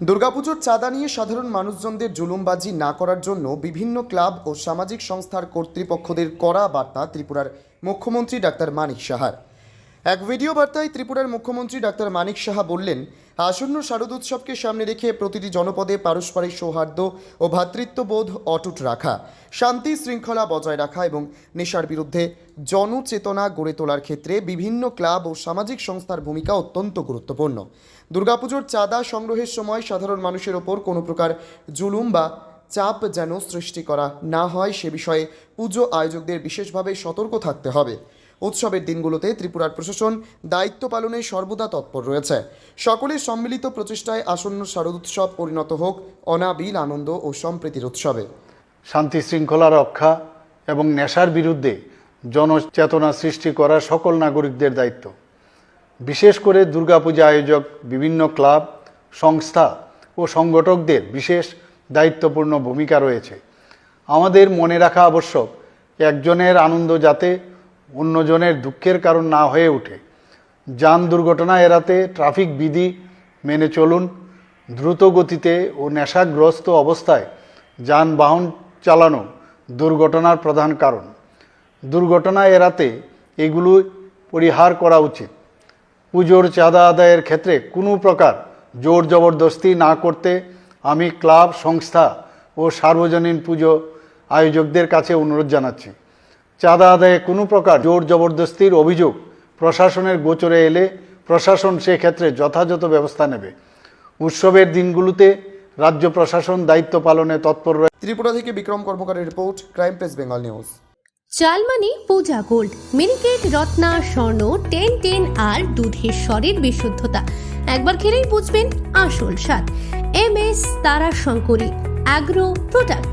দুর্গাপুজোর চাঁদা নিয়ে সাধারণ মানুষজনদের জুলুমবাজি না করার জন্য বিভিন্ন ক্লাব ও সামাজিক সংস্থার কর্তৃপক্ষদের কড়া বার্তা ত্রিপুরার মুখ্যমন্ত্রী ডাক্তার মানিক সাহার। এক ভিডিও বার্তায় ত্রিপুরার মুখ্যমন্ত্রী ডাক্তার মানিক সাহা বললেন, আসন্ন শারদোৎসবকে সামনে রেখে প্রতিটি জনপদে পারস্পরিক সৌহার্দ্য ও ভ্রাতৃত্ববোধ অটুট রাখা, শান্তি শৃঙ্খলা বজায় রাখা এবং নেশার বিরুদ্ধে জনচেতনা গড়ে তোলার ক্ষেত্রে বিভিন্ন ক্লাব ও সামাজিক সংস্থার ভূমিকা অত্যন্ত গুরুত্বপূর্ণ। দুর্গাপুজোর চাঁদা সংগ্রহের সময় সাধারণ মানুষের ওপর কোনো প্রকার জুলুম বা চাপ যেন সৃষ্টি করা না হয়, সে বিষয়ে পুজো আয়োজকদের বিশেষভাবে সতর্ক থাকতে হবে। উৎসবের দিনগুলোতে ত্রিপুরার প্রশাসন দায়িত্ব পালনে সর্বদা তৎপর রয়েছে। সকলের সম্মিলিত প্রচেষ্টায় আসন্ন শারদোৎসব পরিণত হোক, অনাবিল আনন্দ ও সম্প্রীতির উৎসবে। শান্তি শৃঙ্খলা রক্ষা এবং নেশার বিরুদ্ধে জনচেতনা সৃষ্টি করা সকল নাগরিকদের দায়িত্ব। বিশেষ করে দুর্গাপূজা আয়োজক বিভিন্ন ক্লাব, সংস্থা ও সংগঠকদের বিশেষ দায়িত্বপূর্ণ ভূমিকা রয়েছে। আমাদের মনে রাখা আবশ্যক, একজনের আনন্দ যাতে অন্যজনের দুঃখের কারণ না হয়ে ওঠে। যান দুর্ঘটনা এড়াতে ট্রাফিক বিধি মেনে চলুন। দ্রুত গতিতে ও নেশাগ্রস্ত অবস্থায় যানবাহন চালানো দুর্ঘটনার প্রধান কারণ। দুর্ঘটনা এড়াতে এগুলো পরিহার করা উচিত। পুজোর চাঁদা আদায়ের ক্ষেত্রে কোনো প্রকার জোর জবরদস্তি না করতে আমি ক্লাব, সংস্থা ও সার্বজনীন পুজো আয়োজকদের কাছে অনুরোধ জানাচ্ছি। চাঁদা আদায়ে কোনো প্রকার জোর জবরদস্তির অভিযোগ প্রশাসনের গোচরে এলে প্রশাসন সেক্ষেত্রে যথাযথ ব্যবস্থা নেবে। উৎসবের দিনগুলোতে রাজ্য প্রশাসন দায়িত্ব পালনে তৎপর রয়েছে ত্রিপুরা থেকে Bikram কর্মকারের report crime press Bengal news. চালমানি Puja gold Miniket Ratna Swarna ten ten আর দুধের স্বরের বিশুদ্ধতা। একবার খেলেই বুঝবেন আসল স্বাদ। এম এস তারা শঙ্করী অ্যাগ্রো প্রোডাক্ট।